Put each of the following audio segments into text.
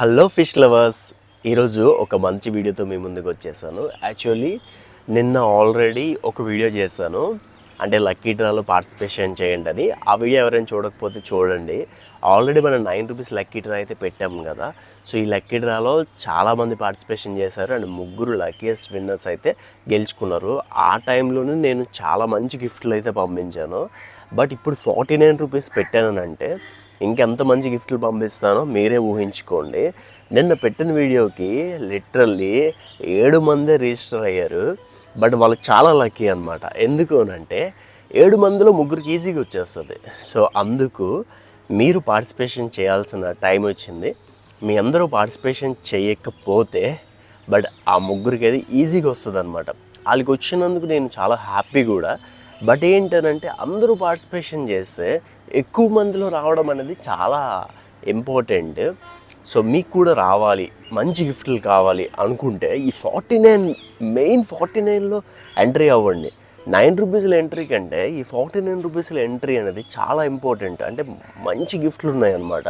Hello fish lovers. ఈరోజు ఒక మంచి వీడియోతో మీ ముందుకు వచ్చేసాను. యాక్చువల్లీ నిన్న ఆల్రెడీ ఒక వీడియో చేశాను. అంటే లక్కీ డ్రాలో పార్టిసిపేషన్ చేయండి అని. ఆ వీడియో ఎవరైనా చూడకపోతే చూడండి. ఆల్రెడీ మనం నైన్ రూపీస్ లక్కీ డ్రా అయితే పెట్టాము కదా. సో ఈ లక్కీ డ్రాలో చాలామంది పార్టిసిపేషన్ చేశారు. అండ్ ముగ్గురు లక్కీయెస్ట్ విన్నర్స్ అయితే గెలుచుకున్నారు. ఆ టైంలోనే నేను చాలా మంచి గిఫ్ట్లు అయితే పంపించాను. బట్ ఇప్పుడు ఫార్టీ నైన్ రూపీస్ పెట్టానంటే ఇంకెంత మంచి గిఫ్ట్లు పంపిస్తానో మీరే ఊహించుకోండి. నిన్న పెట్టిన వీడియోకి లిటరల్లీ ఏడు మందే రిజిస్టర్ అయ్యారు. బట్ వాళ్ళు చాలా లక్కీ అనమాట ఎందుకు అంటే ఏడు మందిలో ముగ్గురికి ఈజీగా వచ్చేస్తుంది. సో అందుకు మీరు పార్టిసిపేషన్ చేయాల్సిన టైం వచ్చింది. మీ అందరూ పార్టిసిపేషన్ చేయకపోతే బట్ ఆ ముగ్గురికి అది ఈజీగా వస్తుంది అనమాట వాళ్ళకి వచ్చినందుకు నేను చాలా హ్యాపీ కూడా. బట్ ఏంటనంటే అందరూ పార్టిసిపేషన్ చేస్తే ఎక్కువ మందిలో రావడం అనేది చాలా ఇంపార్టెంట్ సో మీకు కూడా రావాలి మంచి గిఫ్ట్లు కావాలి అనుకుంటే ఈ ఫార్టీ నైన్ మెయిన్ ఫార్టీ నైన్లో ఎంట్రీ అవ్వండి. నైన్ రూపీస్ల ఎంట్రీ కంటే ఈ ఫార్టీ నైన్ రూపీస్ల ఎంట్రీ అనేది చాలా ఇంపార్టెంట్ అంటే మంచి గిఫ్ట్లు ఉన్నాయన్నమాట.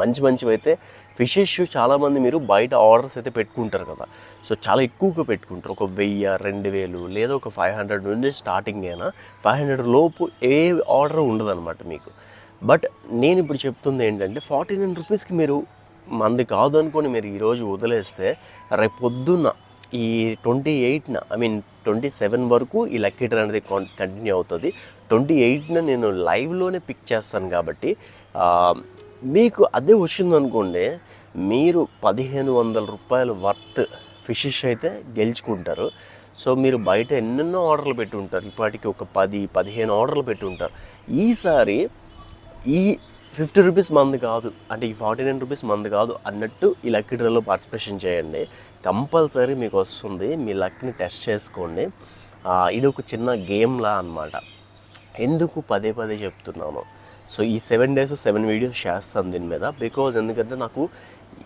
మంచి మంచివి అయితే ఫిషెస్ చాలామంది మీరు బయట ఆర్డర్స్ అయితే పెట్టుకుంటారు కదా. సో చాలా ఎక్కువగా పెట్టుకుంటారు. ఒక వెయ్యి రెండు వేలు లేదా ఒక ఫైవ్ హండ్రెడ్ నుండి స్టార్టింగ్ అయినా ఫైవ్ హండ్రెడ్ లోపు ఏ ఆర్డర్ ఉండదన్నమాట మీకు. బట్ నేను ఇప్పుడు చెప్తుంది ఏంటంటే ఫార్టీ నైన్ రూపీస్కి మీరు మంది కాదు అనుకొని మీరు ఈరోజు వదిలేస్తే రేపు పొద్దున్న ఈ ట్వంటీ ఎయిట్న ఐ మీన్ ట్వంటీ సెవెన్ వరకు ఈ లక్కీ డ్రా అనేది కంటిన్యూ అవుతుంది. ట్వంటీ ఎయిట్న నేను లైవ్లోనే పిక్ చేస్తాను కాబట్టి మీకు అదే వచ్చింది అనుకోండి మీరు పదిహేను వందల రూపాయల వర్త్ ఫిషెస్ అయితే గెలుచుకుంటారు. సో మీరు బయట ఎన్నెన్నో ఆర్డర్లు పెట్టి ఉంటారు ఇప్పటికి ఒక పది పదిహేను ఆర్డర్లు పెట్టి ఉంటారు ఈసారి ఈ ఫిఫ్టీ రూపీస్ మంది కాదు అంటే ఈ ఫార్టీ నైన్ రూపీస్ మంది కాదు అన్నట్టు ఈ లక్కీ డ్రాలో పార్టిసిపేషన్ చేయండి. కంపల్సరీ మీకు వస్తుంది. మీ లక్ని టెస్ట్ చేసుకోండి. ఇది ఒక చిన్న గేమ్లా అన్నమాట. ఎందుకు పదే పదే చెప్తున్నాను? సో ఈ సెవెన్ డేస్ సెవెన్ వీడియోస్ చేస్తాను దీని మీద. బికాజ్ ఎందుకంటే నాకు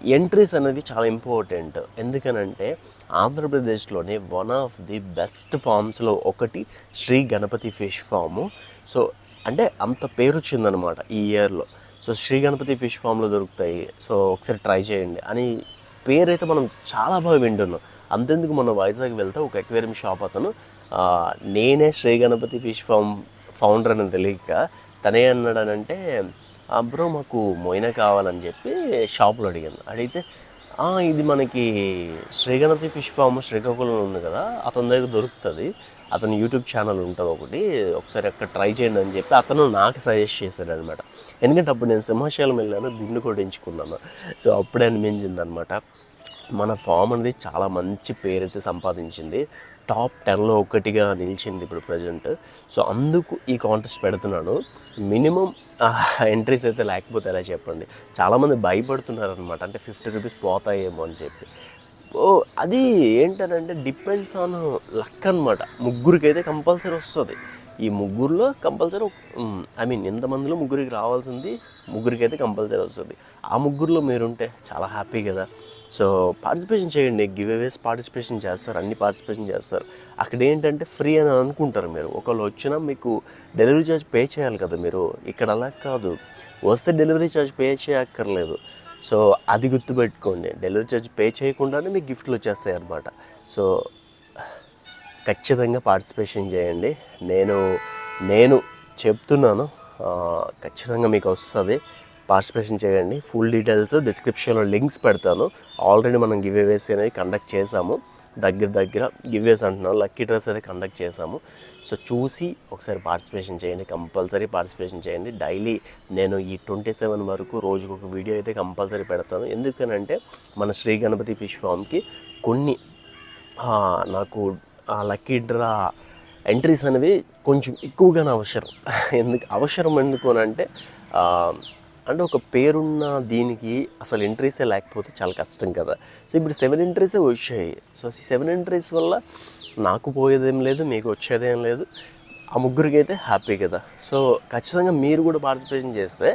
ఎంట్రీస్ అనేది చాలా ఇంపార్టెంట్ ఎందుకనంటే ఆంధ్రప్రదేశ్లోని వన్ ఆఫ్ ది బెస్ట్ ఫామ్స్లో ఒకటి Shri Ganapati fish farm so అంటే అంత పేరు వచ్చిందనమాట ఈ ఇయర్లో సో శ్రీ గణపతి ఫిష్ ఫామ్లో దొరుకుతాయి. సో ఒకసారి ట్రై చేయండి. అని పేరైతే మనం చాలా బాగా వింటున్నాం. అంతెందుకు మనం వైజాగ్ వెళ్తే ఒక ఎక్వేరియం షాప్ అతను నేనే Shri Ganapati fish farm founder అని తెలియక తనే అన్నాడనంటే బ్రో మాకు మొయిన కావాలని చెప్పి షాప్లో అడిగాను. అడిగితే ఇది మనకి శ్రీగణపతి ఫిష్ ఫామ్ శ్రీకాకుళం ఉంది కదా అతని దగ్గర దొరుకుతుంది. అతని యూట్యూబ్ ఛానల్ ఉంటుంది ఒకటి ఒకసారి అక్కడ ట్రై చేయండి అని చెప్పి అతను నాకు సజెస్ట్ చేశాడు అనమాట ఎందుకంటే అప్పుడు నేను సింహాచలం వెళ్ళాను గుండు కొట్టించుకున్నాను. సో అప్పుడే అనిపించింది అనమాట మన ఫామ్ అనేది చాలా మంచి పేరైతే సంపాదించింది. టాప్ టెన్లో ఒకటిగా నిలిచింది ఇప్పుడు ప్రజెంట్. సో అందుకు ఈ కాంటెస్ట్ పెడుతున్నాను. మినిమం ఎంట్రీస్ అయితే లేకపోతే ఎలా చెప్పండి? చాలామంది భయపడుతున్నారు అనమాట అంటే ఫిఫ్టీ రూపీస్ పోతాయేమో అని చెప్పి. ఓ అది ఏంటనంటే డిపెండ్స్ ఆన్ లక్ అనమాట ముగ్గురికైతే కంపల్సరీ వస్తుంది. ఈ ముగ్గురులో కంపల్సరీ ఐ మీన్ ఎంతమందిలో ముగ్గురికి రావాల్సింది ముగ్గురికి అయితే కంపల్సరీ వస్తుంది. ఆ ముగ్గురులో మీరుంటే చాలా హ్యాపీ కదా. సో పార్టిసిపేషన్ చేయండి. గివ్ అవేస్ పార్టిసిపేషన్ చేస్తారు. అన్ని పార్టిసిపేషన్ చేస్తారు. అక్కడ ఏంటంటే ఫ్రీ అని అనుకుంటారు మీరు. ఒకళ్ళు వచ్చినా మీకు డెలివరీ ఛార్జ్ పే చేయాలి కదా మీరు. ఇక్కడ అలా కాదు. వస్తే డెలివరీ ఛార్జ్ పే చేయక్కర్లేదు. సో అది గుర్తుపెట్టుకోండి. డెలివరీ ఛార్జ్ పే చేయకుండానే మీకు గిఫ్ట్లు వచ్చేస్తాయి అన్నమాట సో ఖచ్చితంగా పార్టిసిపేషన్ చేయండి. నేను నేను చెప్తున్నాను ఖచ్చితంగా మీకు వస్తుంది. పార్టిసిపేషన్ చేయండి. ఫుల్ డీటెయిల్స్ డిస్క్రిప్షన్లో లింక్స్ పెడతాను. ఆల్రెడీ మనం గివ్వేస్ అనేది కండక్ట్ చేసాము. దగ్గర దగ్గర గివ్వేస్ అంటున్నాను. లక్కీ డ్రెస్ అయితే కండక్ట్ చేసాము. సో చూసి ఒకసారి పార్టిసిపేషన్ చేయండి. కంపల్సరీ పార్టిసిపేషన్ చేయండి. డైలీ నేను ఈ ట్వంటీ సెవెన్ వరకు రోజుకు ఒక వీడియో అయితే కంపల్సరీ పెడతాను. ఎందుకనంటే మన శ్రీ గణపతి ఫిష్ ఫామ్కి కొన్ని నాకు ఆ లక్కీ డ్రా ఎంట్రీస్ అనేవి కొంచెం ఎక్కువగానే అవసరం. ఎందుకు అవసరం ఎందుకు అని అంటే అంటే ఒక పేరున్న దీనికి అసలు ఎంట్రీసే లేకపోతే చాలా కష్టం కదా. సో ఇప్పుడు సెవెన్ ఎంట్రీసే వచ్చాయి. సో సెవెన్ ఎంట్రీస్ వల్ల నాకు పోయేదేం లేదు మీకు వచ్చేదేం లేదు. ఆ ముగ్గురికి అయితే హ్యాపీ కదా. సో ఖచ్చితంగా మీరు కూడా పార్టిసిపేషన్ చేస్తే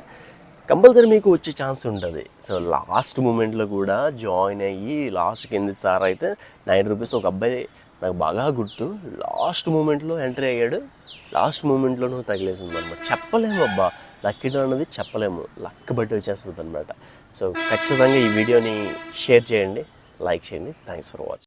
కంపల్సరీ మీకు వచ్చే ఛాన్స్ ఉంటుంది. సో లాస్ట్ మూమెంట్లో కూడా జాయిన్ అయ్యి లాస్ట్ కింది సార్ అయితే నైన్ రూపీస్ ఒక అబ్బాయి నాకు బాగా గుర్తు. లాస్ట్ మూమెంట్లో ఎంట్రీ అయ్యాడు. లాస్ట్ మూమెంట్లోనూ తగిలేసింది అనమాట చెప్పలేము అబ్బా. లక్కీ డ్రా అనేది చెప్పలేము. లక్ బట్టి వచ్చేస్తుంది అనమాట సో ఖచ్చితంగా ఈ వీడియోని షేర్ చేయండి. లైక్ చేయండి. Thanks for watching